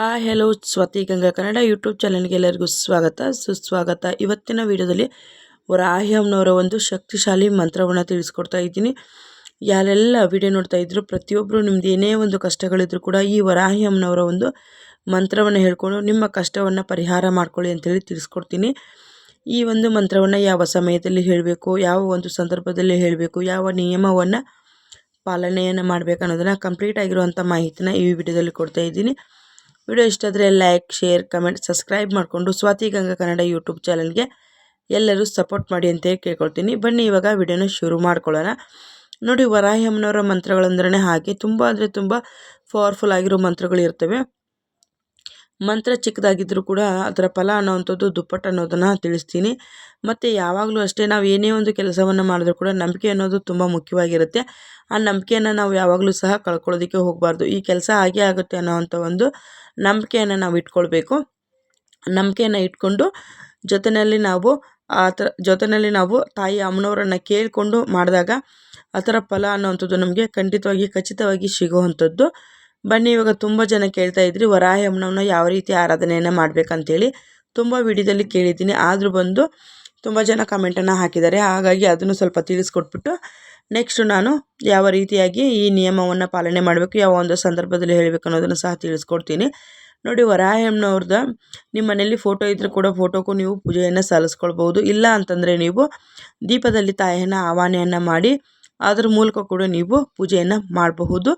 Hi, hello, Swathi Ganga Kannada YouTube ಚಾನಲ್ಗೆ ಎಲ್ಲರಿಗೂ ಸ್ವಾಗತ. ಸುಸ್ವಾಗತ. ಇವತ್ತಿನ ವಿಡಿಯೋದಲ್ಲಿ ವರಾಹ್ಯಂನವರ ಒಂದು ಶಕ್ತಿಶಾಲಿ ಮಂತ್ರವನ್ನು ತಿಳಿಸ್ಕೊಡ್ತಾ ಇದ್ದೀನಿ. ಯಾರೆಲ್ಲ ವಿಡಿಯೋ ನೋಡ್ತಾ ಇದ್ರು ಪ್ರತಿಯೊಬ್ಬರು ನಿಮ್ದು ಏನೇ ಒಂದು ಕಷ್ಟಗಳಿದ್ರು ಕೂಡ ಈ ವರಾಹ್ಯಂನವರ ಒಂದು ಮಂತ್ರವನ್ನು ಹೇಳ್ಕೊಂಡು ನಿಮ್ಮ ಕಷ್ಟವನ್ನು ಪರಿಹಾರ ಮಾಡ್ಕೊಳ್ಳಿ ಅಂತೇಳಿ ತಿಳಿಸ್ಕೊಡ್ತೀನಿ. ಈ ಒಂದು ಮಂತ್ರವನ್ನು ಯಾವ ಸಮಯದಲ್ಲಿ ಹೇಳಬೇಕು, ಯಾವ ಒಂದು ಸಂದರ್ಭದಲ್ಲಿ ಹೇಳಬೇಕು, ಯಾವ ನಿಯಮವನ್ನು ಪಾಲನೆಯನ್ನು ಮಾಡಬೇಕು ಅನ್ನೋದನ್ನು ಕಂಪ್ಲೀಟ್ ಆಗಿರುವಂಥ ಮಾಹಿತಿನ ಈ ವಿಡಿಯೋದಲ್ಲಿ ಕೊಡ್ತಾ ಇದ್ದೀನಿ. ವಿಡಿಯೋ ಇಷ್ಟ ಆದರೆ ಲೈಕ್ ಶೇರ್ ಕಮೆಂಟ್ ಸಬ್ಸ್ಕ್ರೈಬ್ ಮಾಡಿಕೊಂಡು ಸ್ವಾತಿ ಗಂಗಾ ಕನ್ನಡ ಯೂಟ್ಯೂಬ್ ಚಾನಲ್ಗೆ ಎಲ್ಲರೂ ಸಪೋರ್ಟ್ ಮಾಡಿ ಅಂತ ಕೇಳ್ಕೊಳ್ತೀನಿ. ಬನ್ನಿ, ಇವಾಗ ವಿಡಿಯೋನ ಶುರು ಮಾಡ್ಕೊಳ್ಳೋಣ. ನೋಡಿ ವರಾಹ್ಯಮ್ಮನವರ ಮಂತ್ರಗಳಂದ್ರೆ ಹಾಗೆ. ತುಂಬ ಅಂದರೆ ತುಂಬ ಪವರ್ಫುಲ್ ಆಗಿರೋ ಮಂತ್ರಗಳು ಇರ್ತವೆ ಮಂತ್ರ ಚಿಕ್ಕದಾಗಿದ್ದರೂ ಕೂಡ ಅದರ ಫಲ ಅನ್ನೋವಂಥದ್ದು ದುಪ್ಪಟ್ಟು ಅನ್ನೋದನ್ನು ತಿಳಿಸ್ತೀನಿ. ಮತ್ತು ಯಾವಾಗಲೂ ಅಷ್ಟೇ ನಾವು ಏನೇ ಒಂದು ಕೆಲಸವನ್ನು ಮಾಡಿದ್ರೂ ಕೂಡ ನಂಬಿಕೆ ಅನ್ನೋದು ತುಂಬ ಮುಖ್ಯವಾಗಿರುತ್ತೆ. ಆ ನಂಬಿಕೆಯನ್ನು ನಾವು ಯಾವಾಗಲೂ ಸಹ ಕಳ್ಕೊಳ್ಳೋದಕ್ಕೆ ಹೋಗಬಾರ್ದು. ಈ ಕೆಲಸ ಹಾಗೆ ಆಗುತ್ತೆ ಅನ್ನೋವಂಥ ಒಂದು ನಂಬಿಕೆಯನ್ನು ನಾವು ಇಟ್ಕೊಳ್ಬೇಕು. ನಂಬಿಕೆಯನ್ನು ಇಟ್ಕೊಂಡು ಜೊತೆಯಲ್ಲಿ ನಾವು ಆ ಥರ ಜೊತೆಯಲ್ಲಿ ನಾವು ತಾಯಿ ಅಮ್ಮನವರನ್ನು ಕೇಳಿಕೊಂಡು ಮಾಡಿದಾಗ ಆ ಥರ ಫಲ ಅನ್ನೋವಂಥದ್ದು ನಮಗೆ ಖಂಡಿತವಾಗಿ ಖಚಿತವಾಗಿ ಸಿಗುವಂಥದ್ದು. ಬನ್ನಿ, ಇವಾಗ ತುಂಬ ಜನ ಕೇಳ್ತಾ ಇದ್ರಿ, ವರಾಹ ಯಾವ ರೀತಿ ಆರಾಧನೆಯನ್ನು ಮಾಡಬೇಕಂತೇಳಿ ತುಂಬ ವಿಡಿಯೋದಲ್ಲಿ ಕೇಳಿದ್ದೀನಿ. ಆದರೂ ಬಂದು ತುಂಬ ಜನ ಕಮೆಂಟನ್ನು ಹಾಕಿದ್ದಾರೆ. ಹಾಗಾಗಿ ಅದನ್ನು ಸ್ವಲ್ಪ ತಿಳಿಸ್ಕೊಟ್ಬಿಟ್ಟು ನೆಕ್ಸ್ಟು ನಾನು ಯಾವ ರೀತಿಯಾಗಿ ಈ ನಿಯಮವನ್ನು ಪಾಲನೆ ಮಾಡಬೇಕು, ಯಾವ ಒಂದು ಸಂದರ್ಭದಲ್ಲಿ ಹೇಳಬೇಕು ಅನ್ನೋದನ್ನು ಸಹ ತಿಳಿಸ್ಕೊಡ್ತೀನಿ. ನೋಡಿ ವರಾಹಮ್ಮನವ್ರದ್ದು ನಿಮ್ಮ ಮನೆಯಲ್ಲಿ ಫೋಟೋ ಇದ್ದರೂ ಕೂಡ ಫೋಟೋಕ್ಕೂ ನೀವು ಪೂಜೆಯನ್ನು ಸಲ್ಲಿಸ್ಕೊಳ್ಬೋದು ಇಲ್ಲ ಅಂತಂದರೆ ನೀವು ದೀಪದಲ್ಲಿ ತಾಯಿಯನ್ನು ಆಹ್ವಾನೆಯನ್ನು ಮಾಡಿ ಅದರ ಮೂಲಕ ಕೂಡ ನೀವು ಪೂಜೆಯನ್ನು ಮಾಡಬಹುದು.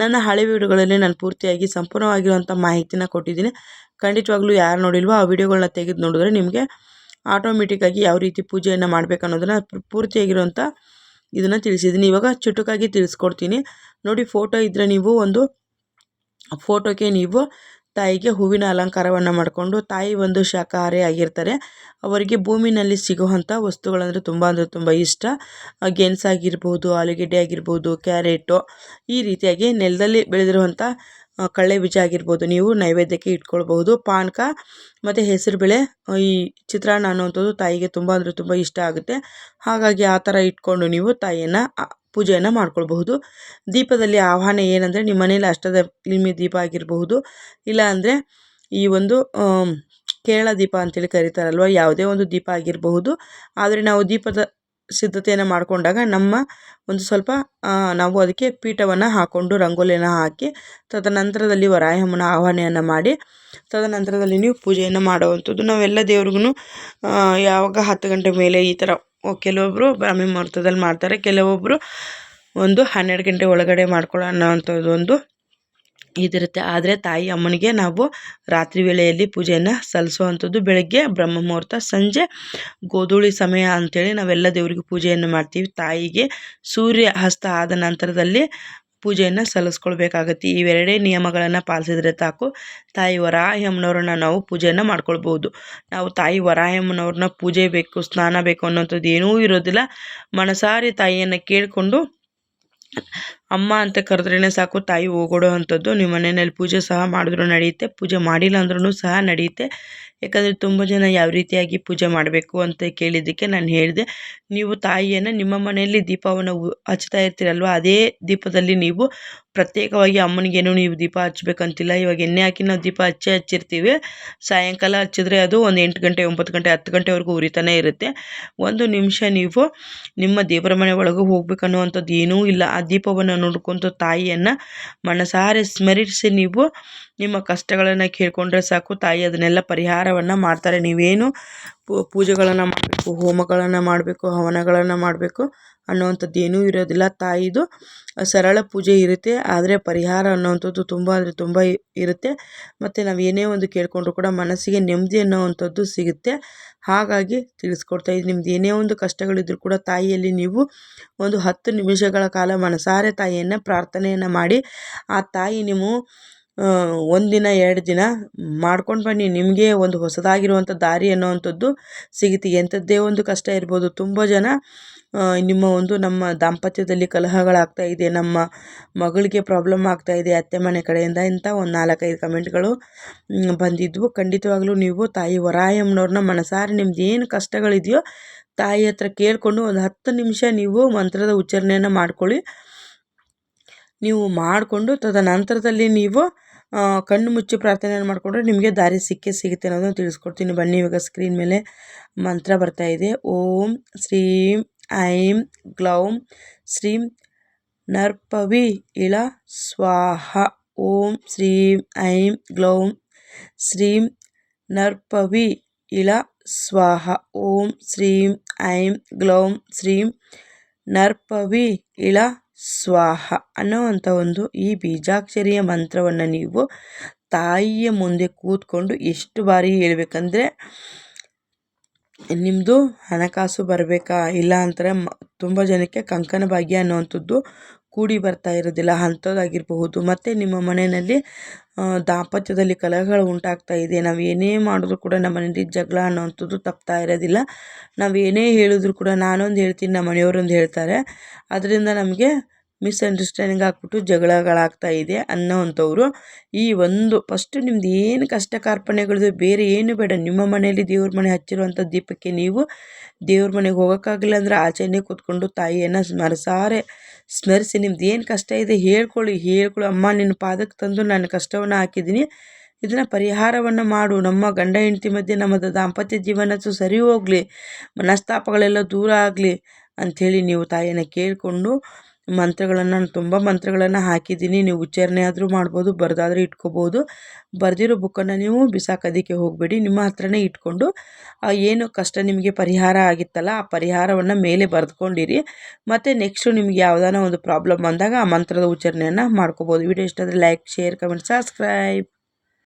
ನನ್ನ ಹಳೆ ವಿಡಿಯೋಗಳಲ್ಲಿ ನಾನು ಪೂರ್ತಿಯಾಗಿ ಸಂಪೂರ್ಣವಾಗಿರುವಂಥ ಮಾಹಿತಿನ ಕೊಟ್ಟಿದ್ದೀನಿ. ಖಂಡಿತವಾಗ್ಲೂ ಯಾರು ನೋಡಿಲ್ವೋ ಆ ವಿಡಿಯೋಗಳನ್ನ ತೆಗೆದು ನೋಡಿದ್ರೆ ನಿಮಗೆ ಆಟೋಮೆಟಿಕ್ಕಾಗಿ ಯಾವ ರೀತಿ ಪೂಜೆಯನ್ನು ಮಾಡಬೇಕು ಅನ್ನೋದನ್ನು ಪೂರ್ತಿಯಾಗಿರುವಂಥ ಇದನ್ನು ತಿಳಿಸಿದ್ದೀನಿ. ಇವಾಗ ಚುಟುಕಾಗಿ ತಿಳಿಸ್ಕೊಡ್ತೀನಿ. ನೋಡಿ, ಫೋಟೋ ಇದ್ದರೆ ನೀವು ಒಂದು ಫೋಟೋಗೆ ನೀವು ತಾಯಿಗೆ ಹೂವಿನ ಅಲಂಕಾರವನ್ನು ಮಾಡಿಕೊಂಡು ತಾಯಿ ಒಂದು ಶಾಖಾಹಾರಿ ಆಗಿರ್ತಾರೆ. ಅವರಿಗೆ ಭೂಮಿನಲ್ಲಿ ಸಿಗುವಂಥ ವಸ್ತುಗಳಂದರೆ ತುಂಬ ಅಂದರೆ ತುಂಬ ಇಷ್ಟ. ಗೆಣಸಾಗಿರ್ಬೋದು, ಆಲೂಗೆಡ್ಡೆ ಆಗಿರ್ಬೋದು, ಕ್ಯಾರೆಟು ಈ ರೀತಿಯಾಗಿ ನೆಲದಲ್ಲಿ ಬೆಳೆದಿರುವಂಥ ಕಳ್ಳೆ ಬೀಜ ಆಗಿರ್ಬೋದು, ನೀವು ನೈವೇದ್ಯಕ್ಕೆ ಇಟ್ಕೊಳ್ಬಹುದು. ಪಾನಕ ಮತ್ತು ಹೆಸರುಬೇಳೆ ಈ ಚಿತ್ರಾನ್ನ ಅನ್ನುವಂಥದ್ದು ತಾಯಿಗೆ ತುಂಬ ಅಂದರೆ ತುಂಬ ಇಷ್ಟ ಆಗುತ್ತೆ. ಹಾಗಾಗಿ ಆ ಥರ ಇಟ್ಕೊಂಡು ನೀವು ತಾಯಿಯನ್ನು ಪೂಜೆಯನ್ನು ಮಾಡ್ಕೊಳ್ಬಹುದು. ದೀಪದಲ್ಲಿ ಆಹ್ವಾನ ಏನಂದರೆ ನಿಮ್ಮ ಮನೇಲಿ ಅಷ್ಟದ ಲಿಮಿ ದೀಪ ಆಗಿರಬಹುದು. ಇಲ್ಲ ಅಂದರೆ ಈ ಒಂದು ಕೇರಳ ದೀಪ ಅಂತೇಳಿ ಕರೀತಾರಲ್ವ, ಯಾವುದೇ ಒಂದು ದೀಪ ಆಗಿರಬಹುದು. ಆದರೆ ನಾವು ದೀಪದ ಸಿದ್ಧತೆಯನ್ನು ಮಾಡಿಕೊಂಡಾಗ ನಮ್ಮ ಒಂದು ಸ್ವಲ್ಪ ನಾವು ಅದಕ್ಕೆ ಪೀಠವನ್ನು ಹಾಕ್ಕೊಂಡು ರಂಗೋಲಿಯನ್ನು ಹಾಕಿ, ತದನಂತರದಲ್ಲಿ ವರಾಯಮ್ಮನ ಆಹ್ವಾನೆಯನ್ನು ಮಾಡಿ, ತದನಂತರದಲ್ಲಿ ನೀವು ಪೂಜೆಯನ್ನು ಮಾಡುವಂಥದ್ದು. ನಾವೆಲ್ಲ ದೇವ್ರಿಗೂ ಯಾವಾಗ ಹತ್ತು ಗಂಟೆ ಮೇಲೆ ಈ ಥರ ಕೆಲವೊಬ್ಬರು ಬ್ರಾಹ್ಮಿ ಮುಹೂರ್ತದಲ್ಲಿ ಮಾಡ್ತಾರೆ ಕೆಲವೊಬ್ಬರು ಒಂದು ಹನ್ನೆರಡು ಗಂಟೆ ಒಳಗಡೆ ಮಾಡ್ಕೊಳ್ಳೋ ಅಂಥದ್ದು ಒಂದು ಇದಿರುತ್ತೆ. ಆದರೆ ತಾಯಿ ಅಮ್ಮನಿಗೆ ನಾವು ರಾತ್ರಿ ವೇಳೆಯಲ್ಲಿ ಪೂಜೆಯನ್ನು ಸಲ್ಲಿಸುವಂಥದ್ದು ಬೆಳಗ್ಗೆ, ಬ್ರಹ್ಮ ಮುಹೂರ್ತ, ಸಂಜೆ, ಗೋಧೂಳಿ ಸಮಯ ಅಂಥೇಳಿ ನಾವೆಲ್ಲ ದೇವರಿಗೆ ಪೂಜೆಯನ್ನು ಮಾಡ್ತೀವಿ. ತಾಯಿಗೆ ಸೂರ್ಯ ಹಸ್ತ ಆದ ನಂತರದಲ್ಲಿ ಪೂಜೆಯನ್ನು ಸಲ್ಲಿಸ್ಕೊಳ್ಬೇಕಾಗತ್ತೆ. ಇವೆರಡೇ ನಿಯಮಗಳನ್ನು ಪಾಲಿಸಿದ್ರೆ ಸಾಕು. ತಾಯಿ ವರಾಹಮ್ಮನವ್ರನ್ನ ನಾವು ಪೂಜೆಯನ್ನು ಮಾಡ್ಕೊಳ್ಬೋದು. ನಾವು ತಾಯಿ ವರಾಹಮ್ಮನವ್ರನ್ನ ಪೂಜೆ ಬೇಕು, ಸ್ನಾನ ಬೇಕು ಅನ್ನೋಂಥದ್ದು ಏನೂ ಇರೋದಿಲ್ಲ. ಮನಸಾರಿ ತಾಯಿಯನ್ನು ಕೇಳಿಕೊಂಡು ಅಮ್ಮ ಅಂತ ಕರೆದ್ರೇ ಸಾಕು, ತಾಯಿ ಹೋಗೋಡೋ ಅಂಥದ್ದು. ನಿಮ್ಮ ಮನೆಯಲ್ಲಿ ಪೂಜೆ ಸಹ ಮಾಡಿದ್ರು ನಡೆಯುತ್ತೆ. ಪೂಜೆ ಮಾಡಿಲ್ಲ ಅಂದ್ರೂ ಸಹ ನಡೆಯುತ್ತೆ. ಯಾಕಂದರೆ ತುಂಬ ಜನ ಯಾವ ರೀತಿಯಾಗಿ ಪೂಜೆ ಮಾಡಬೇಕು ಅಂತ ಕೇಳಿದ್ದಕ್ಕೆ ನಾನು ಹೇಳಿದೆ. ನೀವು ತಾಯಿಯನ್ನು ನಿಮ್ಮ ಮನೆಯಲ್ಲಿ ದೀಪವನ್ನು ಹಚ್ತಾ ಇರ್ತೀರಲ್ವ? ಅದೇ ದೀಪದಲ್ಲಿ ನೀವು ಪ್ರತ್ಯೇಕವಾಗಿ ಅಮ್ಮನಿಗೇನು ನೀವು ದೀಪ ಹಚ್ಬೇಕಂತಿಲ್ಲ ಇವಾಗ ಎಣ್ಣೆ ಹಾಕಿ ನಾವು ದೀಪ ಹಚ್ಚಿ ಹಚ್ಚಿರ್ತೀವಿ. ಸಾಯಂಕಾಲ ಹಚ್ಚಿದ್ರೆ ಅದು ಒಂದು ಎಂಟು ಗಂಟೆ, ಒಂಬತ್ತು ಗಂಟೆ, ಹತ್ತು ಗಂಟೆವರೆಗೂ ಉರಿತಾನೆ ಇರುತ್ತೆ. ಒಂದು ನಿಮಿಷ ನೀವು ನಿಮ್ಮ ದೇವರ ಮನೆ ಒಳಗೆ ಹೋಗ್ಬೇಕನ್ನುವಂಥದ್ದು ಏನೂ ಇಲ್ಲ. ಆ ದೀಪವನ್ನು ನೋಡ್ಕೊತ ತಾಯಿಯನ್ನು ಮನಸಾರೆ ಸ್ಮರಿಸಿ ನೀವು ನಿಮ್ಮ ಕಷ್ಟಗಳನ್ನು ಕೇಳಿಕೊಂಡ್ರೆ ಸಾಕು. ತಾಯಿ ಅದನ್ನೆಲ್ಲ ಪರಿಹಾರವನ್ನು ಮಾಡ್ತಾರೆ. ನೀವೇನು ಪೂಜೆಗಳನ್ನು ಮಾಡಬೇಕು, ಹೋಮಗಳನ್ನು ಮಾಡಬೇಕು, ಹವನಗಳನ್ನು ಮಾಡಬೇಕು ಅನ್ನುವಂಥದ್ದು ಏನೂ ಇರೋದಿಲ್ಲ. ತಾಯಿದು ಸರಳ ಪೂಜೆ ಇರುತ್ತೆ. ಆದರೆ ಪರಿಹಾರ ಅನ್ನೋವಂಥದ್ದು ತುಂಬ ಅಂದರೆ ತುಂಬ ಇರುತ್ತೆ. ಮತ್ತು ನಾವು ಏನೇ ಒಂದು ಕೇಳಿಕೊಂಡ್ರು ಕೂಡ ಮನಸ್ಸಿಗೆ ನೆಮ್ಮದಿ ಅನ್ನೋವಂಥದ್ದು ಸಿಗುತ್ತೆ. ಹಾಗಾಗಿ ತಿಳಿಸ್ಕೊಡ್ತಾ ಇದ್ದೀನಿ. ನಿಮ್ದು ಏನೇ ಒಂದು ಕಷ್ಟಗಳಿದ್ದರೂ ಕೂಡ ತಾಯಿಯಲ್ಲಿ ನೀವು ಒಂದು ಹತ್ತು ನಿಮಿಷಗಳ ಕಾಲ ಮನಸಾರೆ ತಾಯಿಯನ್ನು ಪ್ರಾರ್ಥನೆಯನ್ನು ಮಾಡಿ, ಆ ತಾಯಿ ನೀವು ಒಂದು ದಿನ, ಎರಡು ದಿನ ಮಾಡ್ಕೊಂಡು ಬನ್ನಿ. ನಿಮಗೆ ಒಂದು ಹೊಸದಾಗಿರುವಂಥ ದಾರಿ ಅನ್ನೋವಂಥದ್ದು ಸಿಗುತ್ತೆ. ಎಂಥದ್ದೇ ಒಂದು ಕಷ್ಟ ಇರ್ಬೋದು. ತುಂಬ ಜನ ನಿಮ್ಮ ಒಂದು ನಮ್ಮ ದಾಂಪತ್ಯದಲ್ಲಿ ಕಲಹಗಳಾಗ್ತಾ ಇದೆ. ನಮ್ಮ ಮಗಳಿಗೆ ಪ್ರಾಬ್ಲಮ್ ಆಗ್ತಾ ಇದೆ ಅತ್ತೆ ಮನೆ ಕಡೆಯಿಂದ ಇಂಥ ಒಂದು ನಾಲ್ಕೈದು ಕಮೆಂಟ್ಗಳು ಬಂದಿದ್ವು. ಖಂಡಿತವಾಗ್ಲೂ ನೀವು ತಾಯಿ ವರಾಯಮ್ಮನವ್ರನ್ನ ಮನಸಾರೆ ನಿಮ್ದು ಏನು ಕಷ್ಟಗಳಿದೆಯೋ ತಾಯಿ ಹತ್ರ ಕೇಳಿಕೊಂಡು ಒಂದು ಹತ್ತು ನಿಮಿಷ ನೀವು ಮಂತ್ರದ ಉಚ್ಚಾರಣೆಯನ್ನು ಮಾಡ್ಕೊಳ್ಳಿ. ನೀವು ಮಾಡಿಕೊಂಡು ತದನಂತರದಲ್ಲಿ ನೀವು ಕಣ್ಣು ಮುಚ್ಚಿ ಪ್ರಾರ್ಥನೆಯನ್ನು ಮಾಡಿಕೊಂಡ್ರೆ ನಿಮಗೆ ದಾರಿ ಸಿಕ್ಕೇ ಸಿಗುತ್ತೆ ಅನ್ನೋದನ್ನು ತಿಳಿಸ್ಕೊಡ್ತೀನಿ. ಬನ್ನಿ, ಇವಾಗ ಸ್ಕ್ರೀನ್ ಮೇಲೆ ಮಂತ್ರ ಬರ್ತಾ ಇದೆ. ಓಂ ಶ್ರೀಂ, ಐಂ, ಗ್ಲೌಂ, ಶ್ರೀಂ, ನರ್ಪವಿ, ಇಳ, ಸ್ವಾಹ. ಓಂ ಶ್ರೀಂ, ಐಂ, ಗ್ಲೌಂ, ಶ್ರೀಂ, ನರ್ಪವಿ, ಇಳ, ಸ್ವಾಹ. ಓಂ ಶ್ರೀಂ, ಐಂ, ಗ್ಲೌಂ, ಶ್ರೀಂ, ನರ್ಪವಿ, ಇಳ ಸ್ವಾಹ ಅನ್ನೋವಂಥ ಒಂದು ಈ ಬೀಜಾಕ್ಷರಿಯ ಮಂತ್ರವನ್ನು ನೀವು ತಾಯಿಯ ಮುಂದೆ ಕೂತ್ಕೊಂಡು ಎಷ್ಟು ಬಾರಿ ಹೇಳ್ಬೇಕಂದ್ರೆ ನಿಮ್ಮದು ಹಣಕಾಸು ಬರಬೇಕಾ ಇಲ್ಲ ಅಂತಾರೆ ತುಂಬ ಜನಕ್ಕೆ ಕಂಕಣ ಭಾಗ್ಯ ಅನ್ನುವಂಥದ್ದು ಕೂಡಿ ಬರ್ತಾ ಇರೋದಿಲ್ಲ ಅಂಥದ್ದಾಗಿರಬಹುದು. ಮತ್ತು ನಿಮ್ಮ ಮನೆಯಲ್ಲಿ ದಾಂಪತ್ಯದಲ್ಲಿ ಕಲಹಗಳು ಉಂಟಾಗ್ತಾ ಇದೆ. ನಾವು ಏನೇ ಮಾಡಿದ್ರು ಕೂಡ ನಮ್ಮ ಮನೆಯಲ್ಲಿ ಜಗಳ ಅನ್ನೋವಂಥದ್ದು ತಪ್ತಾ ಇರೋದಿಲ್ಲ. ನಾವು ಏನೇ ಹೇಳಿದ್ರು ಕೂಡ ನಾನೊಂದು ಹೇಳ್ತೀನಿ, ನಮ್ಮ ಮನೆಯವರೊಂದು ಹೇಳ್ತಾರೆ. ಅದರಿಂದ ನಮಗೆ ಮಿಸ್ಅಂಡರ್ಸ್ಟ್ಯಾಂಡಿಂಗ್ ಆಗ್ಬಿಟ್ಟು ಜಗಳಗಳಾಗ್ತಾ ಇದೆ ಅನ್ನೋವಂಥವ್ರು ಈ ಒಂದು ಫಸ್ಟ್ ನಿಮ್ದು ಏನು ಕಷ್ಟ ಕಾರ್ಪಣೆಗಳಿದೆ ಬೇರೆ ಏನು ಬೇಡ. ನಿಮ್ಮ ಮನೆಯಲ್ಲಿ ದೇವ್ರ ಮನೆ ಹಚ್ಚಿರುವಂಥ ದೀಪಕ್ಕೆ ನೀವು ದೇವ್ರ ಮನೆಗೆ ಹೋಗೋಕ್ಕಾಗಲಿಲ್ಲ ಅಂದರೆ ಆಚೆನೇ ಕೂತ್ಕೊಂಡು ತಾಯಿಯನ್ನು ಸ್ಮರಿಸಾರೆ ಸ್ಮರಿಸಿ. ನಿಮ್ದು ಏನು ಕಷ್ಟ ಇದೆ ಹೇಳ್ಕೊಳ್ಳಿ ಹೇಳ್ಕೊಳ್ಳಿ. ಅಮ್ಮ, ನಿನ್ನ ಪಾದಕ್ಕೆ ತಂದು ನಾನು ಕಷ್ಟವನ್ನು ಹಾಕಿದ್ದೀನಿ. ಇದನ್ನು ಪರಿಹಾರವನ್ನು ಮಾಡು. ನಮ್ಮ ಗಂಡ, ಹೆಂಡತಿ ಮಧ್ಯೆ ನಮ್ಮದು ದಾಂಪತ್ಯ ಜೀವನ ಸು ಸರಿ ಹೋಗಲಿ. ಮನಸ್ತಾಪಗಳೆಲ್ಲ ದೂರ ಆಗಲಿ ಅಂಥೇಳಿ ನೀವು ತಾಯಿಯನ್ನು ಕೇಳಿಕೊಂಡು ಮಂತ್ರಗಳನ್ನು ನಾನು ತುಂಬ ಮಂತ್ರಗಳನ್ನು ಹಾಕಿದ್ದೀನಿ. ನೀವು ಉಚ್ಚಾರಣೆ ಆದರೂ ಮಾಡ್ಬೋದು, ಬರೆದಾದ್ರೂ ಇಟ್ಕೋಬೋದು. ಬರೆದಿರೋ ಬುಕ್ಕನ್ನು ನೀವು ಬಿಸಾಕೋದಕ್ಕೆ ಹೋಗಬೇಡಿ. ನಿಮ್ಮ ಹತ್ರನೇ ಇಟ್ಕೊಂಡು ಏನು ಕಷ್ಟ ನಿಮಗೆ ಪರಿಹಾರ ಆಗಿತ್ತಲ್ಲ, ಆ ಪರಿಹಾರವನ್ನು ಮೇಲೆ ಬರೆದುಕೊಂಡಿರಿ. ಮತ್ತು ನೆಕ್ಸ್ಟು ನಿಮ್ಗೆ ಯಾವುದಾನ ಒಂದು ಪ್ರಾಬ್ಲಮ್ ಬಂದಾಗ ಆ ಮಂತ್ರದ ಉಚ್ಚಾರಣೆಯನ್ನು ಮಾಡ್ಕೋಬೋದು. ವಿಡಿಯೋ ಇಷ್ಟ ಆದರೆ ಲೈಕ್ ಶೇರ್ ಕಮೆಂಟ್ ಸಬ್ಸ್ಕ್ರೈಬ್